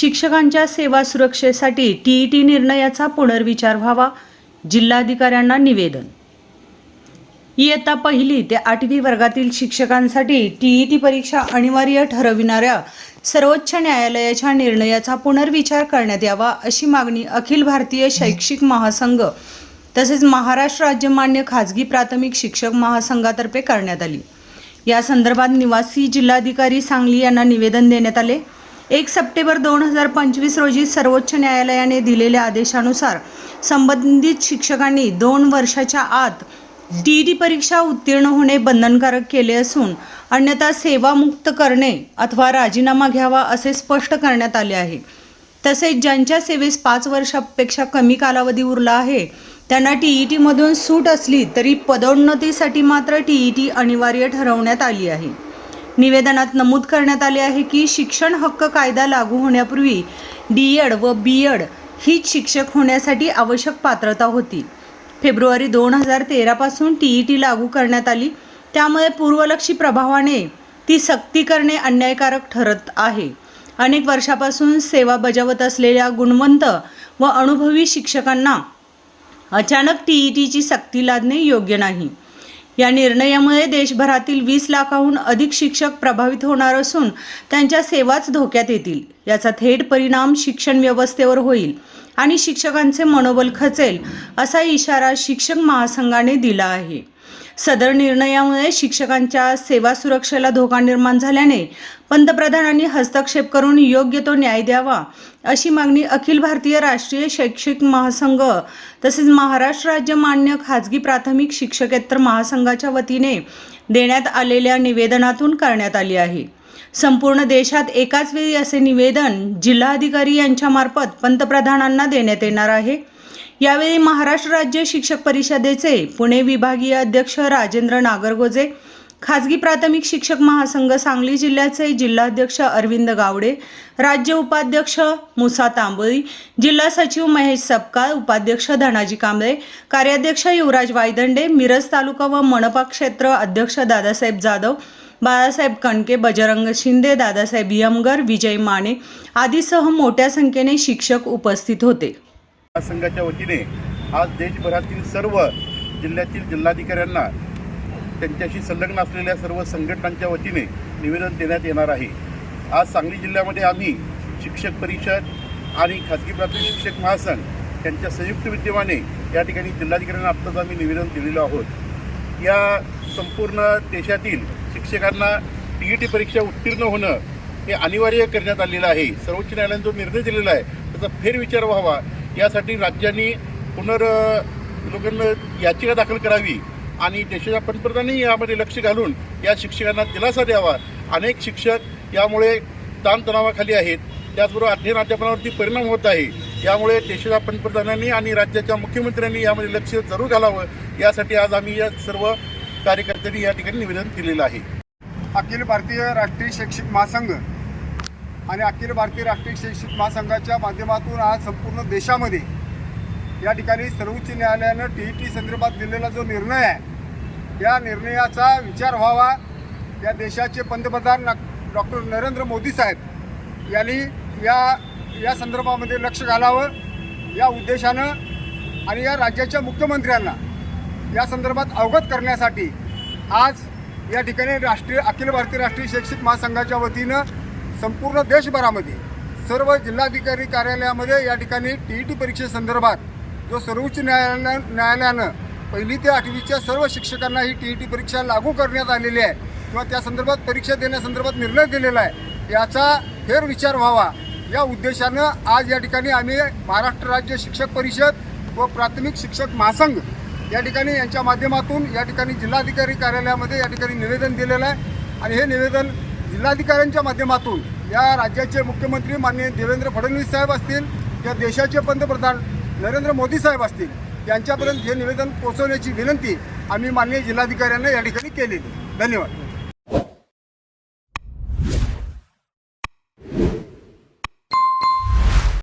शिक्षकांच्या सेवा सुरक्षेसाठी टीईटी निर्णयाचा पुनर्विचार व्हावा जिल्हाधिकाऱ्यांना निवेदन. इयत्ता पहिली ते आठवी वर्गातील शिक्षकांसाठी टीईटी परीक्षा अनिवार्य ठरविणाऱ्या सर्वोच्च न्यायालयाच्या निर्णयाचा पुनर्विचार करण्यात यावा अशी मागणी अखिल भारतीय शैक्षिक महासंघ तसेच महाराष्ट्र राज्य मान्य खाजगी प्राथमिक शिक्षक महासंघातर्फे करण्यात आली. या संदर्भात निवासी जिल्हाधिकारी सांगली यांना निवेदन देण्यात आले. एक सप्टेंबर दोन हजार पंचवीस रोजी सर्वोच्च न्यायालयाने दिलेल्या आदेशानुसार संबंधित शिक्षकांनी दोन वर्षाच्या आत डी डी परीक्षा उत्तीर्ण होणे बंधनकारक केले असून अन्यथा सेवामुक्त करणे अथवा राजीनामा घ्यावा असे स्पष्ट करण्यात आले आहे. तसेच ज्यांच्या सेवेस पाच वर्षापेक्षा कमी कालावधी उरला आहे त्यांना टी ई टीमधून सूट असली तरी पदोन्नतीसाठी मात्र टी ई टी अनिवार्य ठरवण्यात आली आहे. निवेदनात नमूद करण्यात आले आहे की शिक्षण हक्क कायदा लागू होण्यापूर्वी डी एड व बी एड हीच शिक्षक होण्यासाठी आवश्यक पात्रता होती. फेब्रुवारी दोन हजार तेरापासून टी ई टी लागू करण्यात आली. त्यामुळे पूर्वलक्षी प्रभावाने ती सक्ती करणे अन्यायकारक ठरत आहे. अनेक वर्षापासून सेवा बजावत असलेल्या गुणवंत व अनुभवी शिक्षकांना अचानक टी ई टीची सक्ती लादणे योग्य नाही. या निर्णयामुळे देशभरातील वीस लाखाहून अधिक शिक्षक प्रभावित होणार असून त्यांच्या सेवाच धोक्यात येतील. याचा थेट परिणाम शिक्षण व्यवस्थेवर होईल आणि शिक्षकांचे मनोबल खचेल असा इशारा शिक्षक महासंघाने दिला आहे. सदर निर्णयामुळे शिक्षकांच्या सेवा सुरक्षेला धोका निर्माण झाल्याने पंतप्रधानांनी हस्तक्षेप करून योग्य तो न्याय द्यावा अशी मागणी अखिल भारतीय राष्ट्रीय शैक्षिक महासंघ तसेच महाराष्ट्र राज्य मान्य खाजगी प्राथमिक शिक्षकेतर महासंघाच्या वतीने देण्यात आलेल्या निवेदनातून करण्यात आली आहे. संपूर्ण देशात एकाच वेळी असे निवेदन जिल्हाधिकारी यांच्यामार्फत पंतप्रधानांना देण्यात येणार आहे. यावेळी महाराष्ट्र राज्य शिक्षक परिषदेचे पुणे विभागीय अध्यक्ष राजेंद्र नागरगोजे खाजगी प्राथमिक शिक्षक महासंघ सांगली जिल्ह्याचे जिल्हाध्यक्ष अरविंद गावडे राज्य उपाध्यक्ष मुसा तांबोळी जिल्हा सचिव महेश सपकाळ उपाध्यक्ष धनाजी कांबळे कार्याध्यक्ष युवराज वायदंडे मिरज तालुका व मनपा क्षेत्र अध्यक्ष दादासाहेब जाधव बाळासाहेब कणके बजरंग शिंदे दादासाहेब यमगर विजय माने आदीसह मोठ्या संख्येने शिक्षक उपस्थित होते. संघाच्या वतीने आज देशभरातील सर्व जिल्ह्यातील जिल्हाधिकाऱ्यांना त्यांच्याशी संलग्न असलेल्या सर्व संघटनांच्या वतीने निवेदन देण्यात येणार आहे. आज सांगली जिल्ह्यामध्ये आम्ही शिक्षक परिषद आणि खाजगी प्राथमिक शिक्षक महासंघ यांच्या संयुक्त विद्यमाने या ठिकाणी जिल्हाधिकाऱ्यांना आत्ताच आम्ही निवेदन दिलेलो आहोत. या संपूर्ण देशातील शिक्षकांना टी ई टी परीक्षा उत्तीर्ण होणं हे अनिवार्य करण्यात आलेलं आहे. सर्वोच्च न्यायालयाने जो निर्णय दिलेला आहे त्याचा फेरविचार व्हावा यासाठी राज्यांनी पुनर लोकांना याचिका दाखल करावी आणि देशाच्या पंतप्रधानांनी यामध्ये लक्ष घालून या शिक्षकांना दिलासा द्यावा. अनेक शिक्षक यामुळे ताणतणावाखाली आहेत. त्याचबरोबर अध्ययन अध्यापनावरती परिणाम होत आहे. यामुळे देशाच्या पंतप्रधानांनी आणि राज्याच्या मुख्यमंत्र्यांनी यामध्ये लक्ष जरूर घालावं. यासाठी आज आम्ही या सर्व कार्यकर्त्यांनी या ठिकाणी निवेदन दिलेलं आहे. अखिल भारतीय राष्ट्रीय शैक्षिक महासंघ आणि अखिल भारतीय राष्ट्रीय शैक्षिक महासंघाच्या माध्यमातून आज संपूर्ण देशामध्ये या ठिकाणी सर्वोच्च न्यायालयानं टी ई टी संदर्भात दिलेला जो निर्णय आहे या निर्णयाचा विचार व्हावा. या देशाचे पंतप्रधान डॉक्टर नरेंद्र मोदी साहेब यांनी या या संदर्भामध्ये लक्ष घालावं. या उद्देशानं आणि या राज्याच्या मुख्यमंत्र्यांना या संदर्भात अवगत करण्यासाठी आज या ठिकाणी राष्ट्रीय अखिल भारतीय राष्ट्रीय शैक्षिक महासंघाच्या वतीनं संपूर्ण देशभरामध्ये सर्व जिल्हाधिकारी कार्यालयामध्ये या ठिकाणी टी ई टी परीक्षेसंदर्भात जो सर्वोच्च न्यायालयानं न्यायालयानं पहिली ते आठवीच्या सर्व शिक्षकांना ही टी ई टी परीक्षा लागू करण्यात आलेली आहे किंवा त्या संदर्भात परीक्षा देण्यासंदर्भात निर्णय दिलेला आहे याचा फेरविचार व्हावा. या उद्देशानं आज या ठिकाणी आम्ही महाराष्ट्र राज्य शिक्षक परिषद व प्राथमिक शिक्षक महासंघ या ठिकाणी यांच्या माध्यमातून या ठिकाणी जिल्हाधिकारी कार्यालयामध्ये या ठिकाणी निवेदन दिलेलं आहे. आणि हे निवेदन जिल्हाधिकाऱ्यांच्या माध्यमातून या राज्याचे मुख्यमंत्री माननीय देवेंद्र फडणवीस साहेब असतील या देशाचे पंतप्रधान नरेंद्र मोदी साहेब असतील यांच्यापर्यंत हे निवेदन पोहोचवण्याची विनंती आम्ही माननीय जिल्हाधिकाऱ्यांना या ठिकाणी केलेली धन्यवाद.